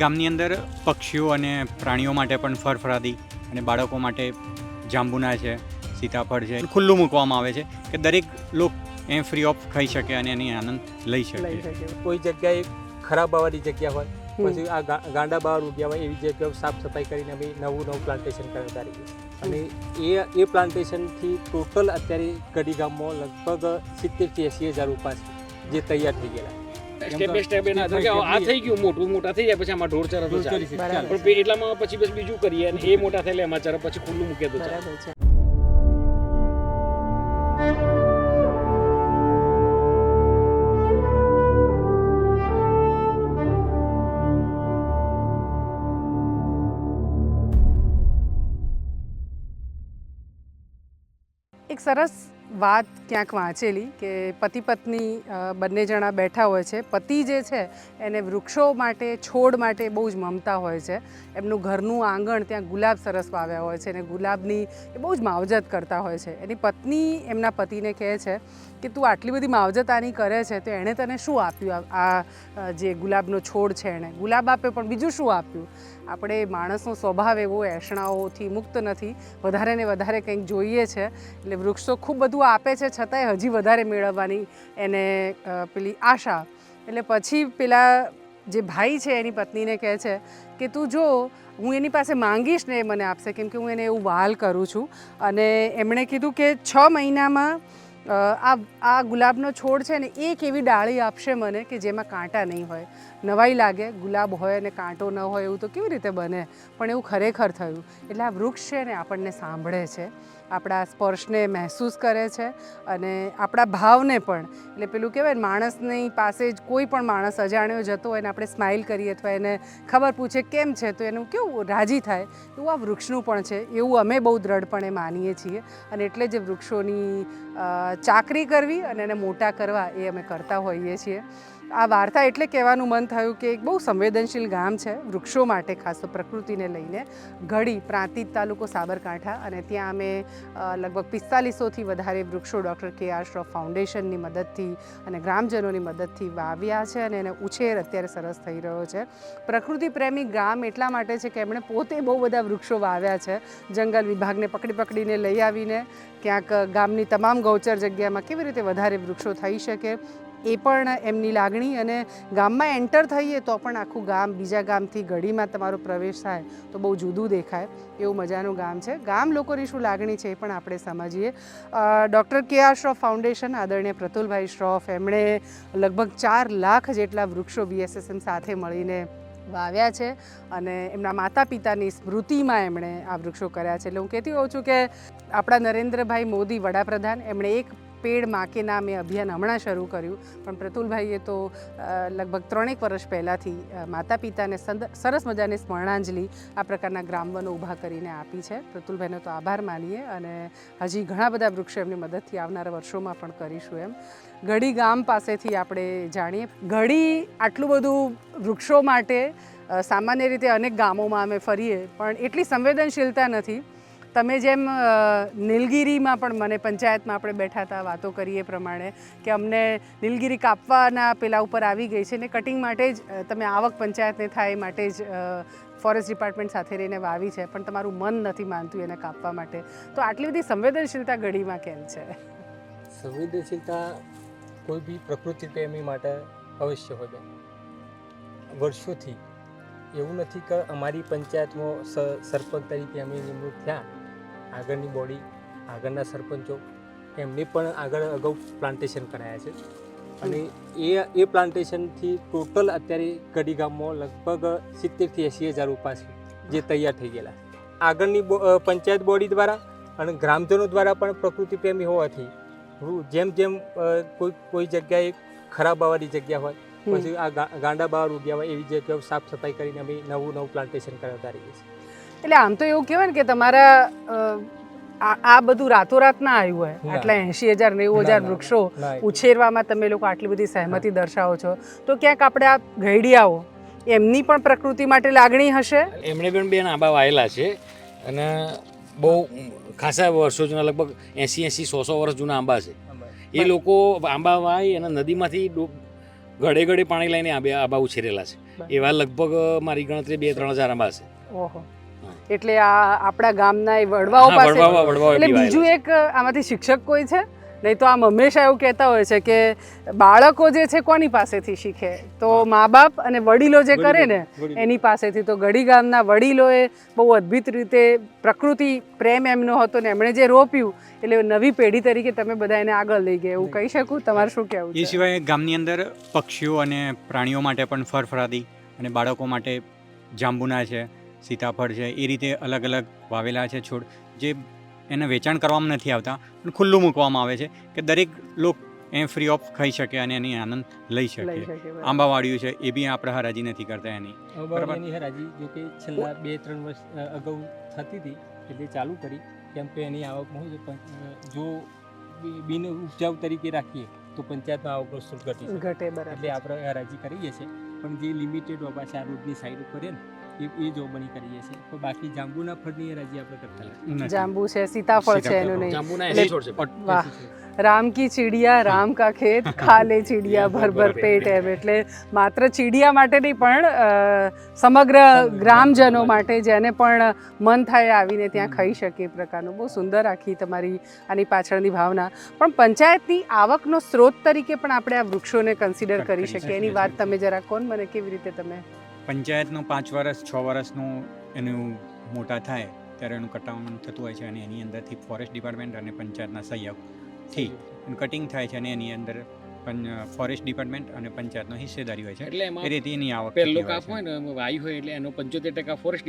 ગામની અંદર પક્ષીઓ અને પ્રાણીઓ માટે પણ ફરફરાદી અને બાળકો માટે જાંબુના છે, સીતાફળ છે, ખુલ્લું મૂકવામાં આવે છે કે દરેક લોક એ ફ્રી ઓફ ખાઈ શકે અને એની આનંદ લઈ શકે. કોઈ જગ્યાએ ખરાબ આવવાની જગ્યા હોય, પછી આ ગાંડા બહાર ઉગ્યા હોય, એવી જગ્યાઓ સાફ સફાઈ કરીને અમે નવું નવું પ્લાન્ટેશન કરતા રહીએ. અને એ એ પ્લાન્ટેશનથી ટોટલ અત્યારે ગઢી ગામમાં લગભગ સિત્તેરથી એંસી હજાર છે જે તૈયાર થઈ ગયેલા. સ્ટેપ બાય સ્ટેપ એના કે આ થઈ ગયું મોટું મોટા થઈ જાય પછી આમાં ઢોર. પણ એટલામાં પછી બસ બીજું કરીએ અને એ મોટા થાય એટલે એમાં ચરે પછી ખુલ્લું એક સરસ વાત ક્યાંક વાંચેલી કે પતિ પત્ની બંને જણા બેઠા હોય છે. પતિ જે છે એને વૃક્ષો માટે, છોડ માટે બહુ જ મમતા હોય છે. એમનું ઘરનું આંગણ ત્યાં ગુલાબ સરસ વાવ્યા હોય છે અને ગુલાબની એ બહુ જ માવજત કરતા હોય છે. એની પત્ની એમના પતિને કહે છે કે, તું આટલી બધી માવજત આની કરે છે, તો એણે તને શું આપ્યું આ જે ગુલાબનો છોડ છે એણે? ગુલાબ આપ્યો પણ બીજું શું આપ્યું? આપણે માણસનો સ્વભાવ એવો એષણાઓથી મુક્ત નથી. વધારે ને વધારે કંઈક જોઈએ છે. એટલે વૃક્ષો ખૂબ બધું આપે છે, છતાંય હજી વધારે મેળવવાની એને પેલી આશા. એટલે પછી પેલા જે ભાઈ છે, એની પત્નીને કહે છે કે, તું જો, હું એની પાસે માંગીશ ને એ મને આપશે, કેમ કે હું એને એવું વહાલ કરું છું. અને એમણે કીધું કે, છ મહિનામાં આ આ ગુલાબનો છોડ છે ને, એક એવી ડાળી આપશે મને કે જેમાં કાંટા નહીં હોય. નવાઈ લાગે, ગુલાબ હોય અને કાંટો ન હોય એવું તો કેવી રીતે બને? પણ એવું ખરેખર થયું. એટલે આ વૃક્ષ છે ને આપણને સાંભળે છે, આપણા સ્પર્શને મહેસૂસ કરે છે અને આપણા ભાવને પણ. એટલે પેલું કહેવાય માણસની પાસે જ કોઈ પણ માણસ અજાણ્યો જતો હોય ને આપણે સ્માઇલ કરીએ અથવા એને ખબર પૂછે કેમ છે, તો એનું કેવું રાજી થાય એવું આ વૃક્ષનું પણ છે. એવું અમે બહુ દ્રઢપણે માનીએ છીએ અને એટલે જ વૃક્ષોની ચાકરી કરવી અને એને મોટા કરવા એ અમે કરતા હોઈએ છીએ. આ વાર્તા એટલે કહેવાનું મન થયું કે એક બહુ સંવેદનશીલ ગામ છે વૃક્ષો માટે, ખાસ તો પ્રકૃતિને લઈને. ઘડી, પ્રાંતિજ તાલુકો સાબરકાંઠા અને ત્યાં અમે લગભગ પિસ્તાલીસોથી વધારે વૃક્ષો ડૉક્ટર કે આર શ્રોફ ફાઉન્ડેશનની મદદથી અને ગ્રામજનોની મદદથી વાવ્યા છે અને એને ઉછેર અત્યારે સરસ થઈ રહ્યો છે. પ્રકૃતિ પ્રેમી ગામ એટલા માટે છે કે એમણે પોતે બહુ બધા વૃક્ષો વાવ્યા છે. જંગલ વિભાગને પકડી પકડીને લઈ આવીને ક્યાંક ગામની તમામ ગૌચર જગ્યામાં કેવી રીતે વધારે વૃક્ષો થઈ શકે એ પણ એમની લાગણી અને ગામમાં એન્ટર થઈએ તો પણ આખું ગામ બીજા ગામથી ગઢીમાં તમારો પ્રવેશ થાય તો બહુ જુદું દેખાય. એવું મજાનું ગામ છે. ગામ લોકોની શું લાગણી છે એ પણ આપણે સમજીએ. ડૉક્ટર કે આર શ્રોફ ફાઉન્ડેશન, આદરણીય પ્રતુલભાઈ શ્રોફ, એમણે લગભગ ચાર લાખ જેટલા વૃક્ષો બીએસએસએમ સાથે મળીને વાવ્યા છે અને એમના માતા પિતાની સ્મૃતિમાં એમણે આ વૃક્ષો કર્યા છે. એટલે હું કહેતી હોઉં છું કે આપણા નરેન્દ્રભાઈ મોદી વડાપ્રધાન, એમણે એક પેડમાં કે નામ અભિયાન હમણાં શરૂ કર્યું. પણ પ્રતુલભાઈએ તો લગભગ ત્રણેક વર્ષ પહેલાંથી માતા પિતાને સરસ મજાની સ્મરણાંજલિ આ પ્રકારના ગ્રામવનો ઊભા કરીને આપી છે. પ્રતુલભાઈનો તો આભાર માનીએ અને હજી ઘણા બધા વૃક્ષો એમની મદદથી આવનારા વર્ષોમાં પણ કરીશું એમ. ગઢી ગામ પાસેથી આપણે જાણીએ. ગઢી આટલું બધું વૃક્ષો માટે સામાન્ય રીતે અનેક ગામોમાં અમે ફરીએ, પણ એટલી સંવેદનશીલતા નથી. તમે જેમ નીલગીરીમાં પણ મને પંચાયતમાં આપણે બેઠા હતા, વાતો કરીએ પ્રમાણે, કે અમને નીલગીરી કાપવાના પેલા ઉપર આવી ગઈ છે ને કટિંગ માટે જ તમે આવક પંચાયતને થાય માટે જ ફોરેસ્ટ ડિપાર્ટમેન્ટ સાથે રહીને વાવી છે, પણ તમારું મન નથી માનતું એને કાપવા માટે. તો આટલી બધી સંવેદનશીલતા ગળીમાં કેમ છે? સંવેદનશીલતા કોઈ બી પ્રકૃતિ પ્રેમી માટે અવશ્ય હોય વર્ષોથી એવું નથી કે અમારી પંચાયતમાં સરપંચ તરીકે અમે નિમણૂક થયા આગળની બોડી આગળના સરપંચો એમને પણ આગળ અગાઉ પ્લાન્ટેશન કરાયા છે. અને એ એ પ્લાન્ટેશનથી ટોટલ અત્યારે કડી ગામમાં લગભગ સિત્તેરથી એંસી હજાર છે જે તૈયાર થઈ ગયેલા આગળની બો- પંચાયત બોડી દ્વારા અને ગ્રામજનો દ્વારા પણ પ્રકૃતિ પ્રેમી હોવાથી જેમ જેમ કોઈ કોઈ જગ્યાએ ખરાબ આવવાની જગ્યા હોય પછી આ ગાંડા બહાર ઉગ્યા હોય એવી જગ્યાઓ સાફ સફાઈ કરીને અમે નવું નવું પ્લાન્ટેશન કરાવતા રહીએ છીએ. એટલે આમ તો એવું કહેવાય ને કે તમારા આ બધું રાતોરાત ના આવ્યું હોય આટલા એંશી હજાર નેવું હજાર વૃક્ષો ઉછેરવામાં તમે લોકો આટલી બધી સહેમતી દર્શાવો છો તો ક્યાંક આપણે આ ઘેડિયાઓ એમની પણ પ્રકૃતિ માટે લાગણી હશે? એમણે પણ બેન આંબા વાયેલા છે અને બહુ ખાસા વર્ષો જૂના લગભગ એંસી એંસી સો સો વર્ષ જૂના આંબા છે. એ લોકો આંબા વાય અને નદીમાંથી ઘડે ઘડે પાણી લઈને આંબા ઉછેરેલા છે. એવા લગભગ મારી ગણતરી બે ત્રણ હજાર આંબા છે. ઓહો. એટલે આ આપણા ગામના એ વડવાઓ પાસે એટલે બીજું એક આમાંથી શિક્ષક કોઈ છે? નહીં તો આમ હંમેશા એવું કહેતા હોય છે કે બાળકો જે છે કોની પાસેથી શીખે? તો મા બાપ અને વડીલો જે કરે ને એની પાસેથી. તો ગઢી ગામના વડીલોએ બહુ અદ્ભુત રીતે પ્રકૃતિ પ્રેમ એમનો હતો ને એમણે જે રોપ્યું એટલે નવી પેઢી તરીકે તમે બધા એને આગળ લઈ ગયા. એવું કહી શકું? તમારે શું કહેવું એ સિવાય ગામની અંદર પક્ષીઓ અને પ્રાણીઓ માટે પણ ફરફરાદી અને બાળકો માટે જાંબુના છે. સીતાફળ છે એ રીતે અલગ અલગ વાવેલા છે છોડ જે એને વેચાણ કરવામાં નથી આવતા પણ ખુલ્લું મૂકવામાં આવે છે કે દરેક લોક એ ફ્રી ઓફ ખાઈ શકે અને એની આનંદ લઈ શકે. શકે બરાબર. આંબા વાળ્યું છે એ બી આપણે હરાજી નથી કરતા એની. બરાબર. એની હરાજી જો કે છેલ્લા બે ત્રણ વર્ષ અગાઉ થતી હતી એટલે ચાલુ કરી કેમ કે એની આવકમાં છે જો બિન ઉપજાઉ તરીકે રાખીએ તો પંચાયતમાં આવક વસ્તુ ઘટી ઘટે બરાબર. એટલે આપણે હરાજી કરીએ છીએ. પણ જે લિમિટેડ બાબા આ રોડની સાઈડ ઉપર ને એ એ જો બની કરીએ છીએ પણ બાકી જાંબુના ફળની હરાજી આપણે કરતા નથી. જાંબુ છે સીતાફળ છે એનું નહીં. જાંબુના એ છોડ છે. વાહ. રામ કી ચીડિયા રામ કા ખેત ખાલે ચીડિયા ભર ભર પેટ એમ. એટલે માત્ર ચીડિયા માટે નહીં પણ સમગ્ર ગ્રામજનો માટે જેને પણ મન થાય આવીને ત્યાં ખાઈ શકે એ પ્રકારનું. બહુ સુંદર આખી તમારી આની પાછળની ભાવના. પણ પંચાયતની આવકનો સ્ત્રોત તરીકે પણ આપણે આ વૃક્ષોને કન્સિડર કરી શકીએ. એની વાત તમે જરા કોણ મને કેવી રીતે તમે પંચાયતનું પાંચ વર્ષ છ વર્ષનું એનું મોટા થાય ત્યારે એનું કટાવણ થતું હોય છે અને એની અંદરથી ફોરેસ્ટ ડિપાર્ટમેન્ટ અને પંચાયતના સહયોગથી એનું કટિંગ થાય છે અને એની અંદર ફોરેસ્ટ ડિપાર્ટમેન્ટ અને પંચાયતનો હિસ્સેદારી હોય છે. એટલે એ એમાં રીતે એની આવક પહેલો કાપ હોય ને વાયુ હોય એટલે એનો પંચોતેર ટકા ફોરેસ્ટ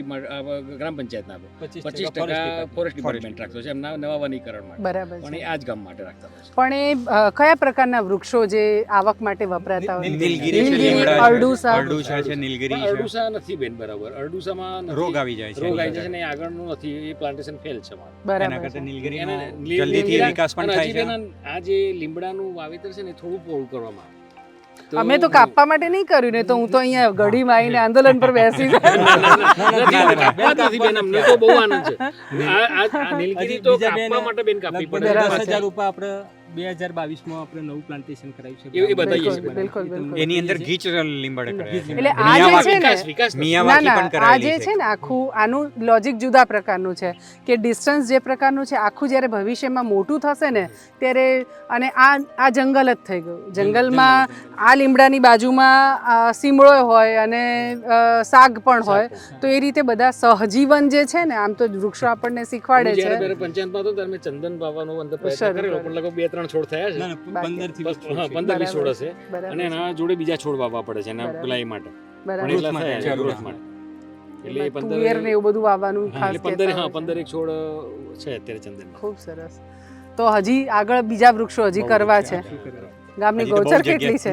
ગ્રામ પંચાયતના આપે. પચીસ ટકા. ફોરેસ્ટ ડિપાર્ટમેન્ટ રાખતો છે. એમના નવા વનીકરણ માટે. બરાબર પણ એ આ જ ગામ માટે રાખતા હોય પણ એ કયા પ્રકારના વૃક્ષો જે આવક માટે વપરાતા હોય? નીલગિરી નીલગિરી, અરડુસા. અરડુસા છે નીલગિરી અરડુસા નથી બેન બરાબર. અરડુસામાં રોગ આવી જાય છે રોગ આવી જાય છે ને એ આગળનું નથી. એ પ્લાન્ટેશન ફેલ છે મારું. એના બરાબર કરતાં છે. નીલગિરીનો જલ્દીથી વિકાસ પણ થાય છે. આ જે લીમડાનું વાવેતર છે ને એ થોડું પોળું કરવામાં અમે તો કાપવા માટે નહીં કર્યું ને તો હું તો અહીંયા ગઢીમાં આવીને આંદોલન પર બેસી જાય ના, ના, ના, નથી, કાપવા જ નથી બેન અમને તો બહુ આનંદ છે. આ આ- આ તો કાપવા માટે બેન કાપવી પડે. બરાબર દસ છે. હજાર રૂપિયા આપણે બે હજાર બાવીસમાં આપણે નવું પ્લાન્ટેશન કરાવ્યું છે. એ- બતાવીએ છીએ. બિલકુલ, બિલકુલ. એની અંદર ગીચ લીંબડ કરે એટલે આ જે છે ને. ના મિયાવાકી ના આ જે છે. ને આખું આનું લોજિક જુદા પ્રકારનું છે કે ડિસ્ટન્સ જે પ્રકારનું છે આખું જ્યારે ભવિષ્યમાં મોટું થશે ને ત્યારે અને આ આ જંગલ જ થઈ ગયું. જંગલમાં આ લીમડાની બાજુમાં આ સીમડો હોય અને શાક પણ હોય તો એ રીતે બધા સહજીવન જે છે ને આમ તો વૃક્ષો આપણને શીખવાડે છે. પંચાયતમાં તો ચંદન બાવાનો અંદર પ્રયત્ન કરેલો પણ લગભગ બે ત્રણ છોડ થયા છે. પંદરથી પંદર વીસ છોડ હશે. અને એના જોડે બીજા છોડ વાવવા પડે છે એના. પેલા એ માટે. પણ એટલા માટે, થયા છે, માટે એટલે એ પંદર ને એવું બધું વાવવાનું ખાસ પંદર હા પંદર એક છોડ છે અત્યારે ચંદન ખૂબ સરસ. તો હજી આગળ બીજા વૃક્ષો હજી કરવા છે. ગામની ગૌચર કેટલી છે.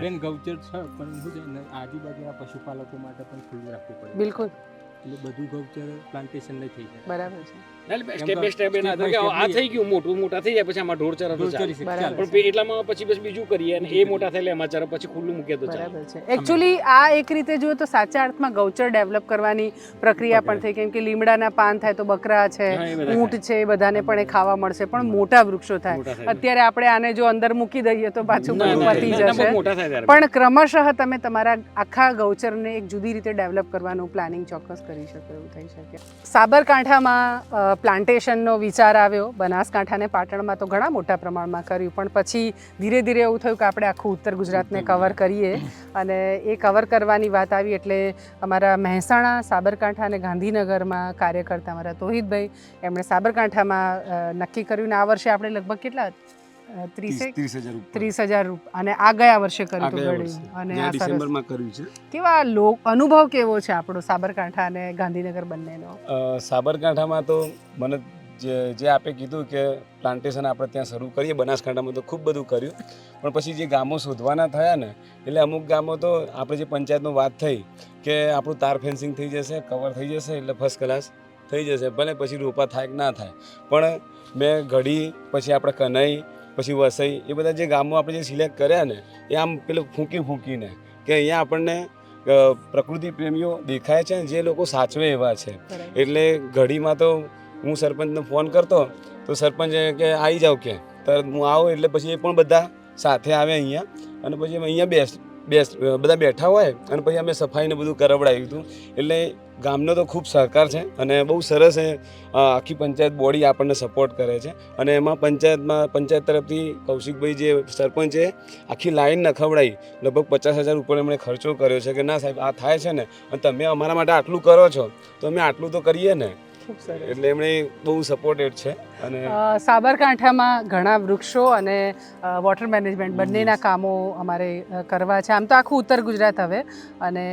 બેન ગૌચર છે પણ શું છે ને આજુબાજુના પશુપાલકો માટે પણ ખુલ્લું રાખવું પડે. બિલકુલ. એટલે બધું ગૌચર પ્લાન્ટેશન નહીં થઈ જાય. બરાબર છે. સ્ટેપ બાય સ્ટેપ એના કે આ થઈ ગયું મોટું મોટા થઈ જાય પછી આમાં ઢોર ચરે તો ઢોર ચાલે. ચરી શકે, બરાબર. ચાલે. પણ એટલામાં પછી બસ બીજું કરીએ અને એ મોટા થાય એમાં ચરે પછી ખુલ્લું મૂકીએ તો ચાલે. એકચ્યુઅલી આ એક રીતે જુઓ તો સાચા અર્થમાં ગૌચર ડેવલપ કરવાની પ્રક્રિયા પણ થઈ કેમ કે લીમડાના પાન થાય તો બકરા છે ઊંટ છે એ બધાને પણ એ ખાવા મળશે પણ મોટા વૃક્ષો થાય. અત્યારે આપણે આને જો અંદર મૂકી દઈએ તો પાછું પતી જશે. મોટા પણ ક્રમશઃ તમે તમારા આખા ગૌચરને એક જુદી રીતે ડેવલપ કરવાનું પ્લાનિંગ ચોક્કસ કરી શકો એવું થઈ શકે. સાબરકાંઠામાં પ્લાન્ટેશનનો વિચાર આવ્યો. બનાસકાંઠાને પાટણમાં તો ઘણા મોટા પ્રમાણમાં કર્યું પણ પછી ધીરે ધીરે એવું થયું કે આપણે આખું ઉત્તર ગુજરાતને કવર કરીએ અને એ કવર કરવાની વાત આવી એટલે અમારા મહેસાણા સાબરકાંઠા અને ગાંધીનગરમાં કાર્ય કરતા અમારા તોહિતભાઈ એમણે સાબરકાંઠામાં નક્કી કર્યું ને આ વર્ષે આપણે લગભગ કેટલા ત્રીસ હજાર ત્રીસ હજાર અને આ ગયા વર્ષે કર્યું હતું અને આ ડિસેમ્બરમાં કર્યું છે. કેવા લોક અનુભવ કેવો છે આપણો સાબરકાંઠા અને ગાંધીનગર બંનેનો? સાબરકાંઠામાં તો મને જે જે આપે કીધું કે પ્લાન્ટેશન આપણે ત્યાં શરૂ કરીએ બનાસકાંઠામાં તો ખૂબ બધું કર્યું. પણ પછી જે ગામો શોધવાના થયા ને એટલે અમુક ગામો તો આપણે જે પંચાયતમાં વાત થઈ કે આપણું તાર ફેન્સિંગ થઈ જશે કવર થઈ જશે એટલે ફર્સ્ટ ક્લાસ થઈ જશે. ભલે પછી રોપા થાય કે ના થાય. પણ મેં ઘડી પછી આપણે કનઈ પછી વસઈ એ બધા જે ગામો આપણે જે સિલેક્ટ કર્યા ને એ આમ પેલું ફૂંકી ફૂંકીને કે અહીંયા આપણને પ્રકૃતિ પ્રેમીઓ દેખાય છે જે લોકો સાચવે એવા છે. એટલે ઘડીમાં તો હું સરપંચને ફોન કરતો તો સરપંચ કે આવી જાવ કે તરત હું આવું એટલે પછી એ પણ બધા સાથે આવે અહીંયા અને પછી અમે અહીંયા બેસ બેસ બધા બેઠા હોય અને પછી અમે સફાઈને બધું કરાવડાવ્યું હતું. એટલે ગામનો તો ખૂબ સહકાર છે અને બહુ સરસ આખી પંચાયત બોડી આપણને સપોર્ટ કરે છે. અને એમાં પંચાયતમાં, પંચાયત તરફથી કૌશિકભાઈ જે સરપંચ છે, આખી લાઈન નખવડાવી લગભગ પચાસ હજાર ઉપર એમણે ખર્ચો કર્યો છે કે ના સાહેબ, આ થાય છે ને? અને તમે અમારા માટે આટલું કરો છો, તો અમે આટલું તો કરીએ ને? એટલે એમણે બહુ સપોર્ટેડ છે અને સાબરકાંઠામાં ઘણા વૃક્ષો અને વોટર મેનેજમેન્ટ બંનેના કામો અમારે કરવા છે. આમ તો આખું ઉત્તર ગુજરાત હવે અને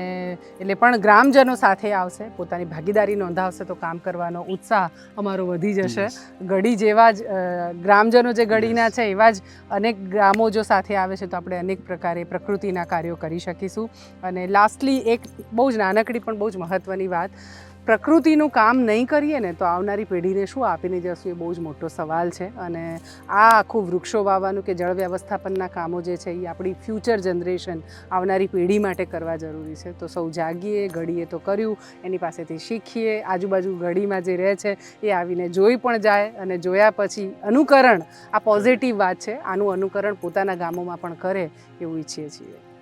એટલે પણ ગ્રામજનો સાથે આવશે પોતાની ભાગીદારી નોંધાવશે તો કામ કરવાનો ઉત્સાહ અમારો વધી જશે. ગઢી જેવા જ ગ્રામજનો જે ગઢીના છે એવા જ અનેક ગ્રામો જો સાથે આવે છે તો આપણે અનેક પ્રકારે પ્રકૃતિના કાર્યો કરી શકીશું. અને લાસ્ટલી એક બહુ જ નાનકડી પણ બહુ જ મહત્ત્વની વાત પ્રકૃતિનું કામ નહીં કરીએ ને તો આવનારી પેઢીને શું આપીને જશું એ બહુ જ મોટો સવાલ છે. અને આ આખું વૃક્ષો વાવવાનું કે જળ વ્યવસ્થાપનના કામો જે છે એ આપણી ફ્યુચર જનરેશન આવનારી પેઢી માટે કરવા જરૂરી છે. તો સૌ જાગીએ, ઘડીએ તો કર્યું, એની પાસેથી શીખીએ, આજુબાજુ ઘડીમાં જે રહે છે એ આવીને જોઈ પણ જાય અને જોયા પછી અનુકરણ, આ પોઝિટિવ વાત છે, આનું અનુકરણ પોતાના ગામોમાં પણ કરે એવું ઈચ્છીએ છીએ.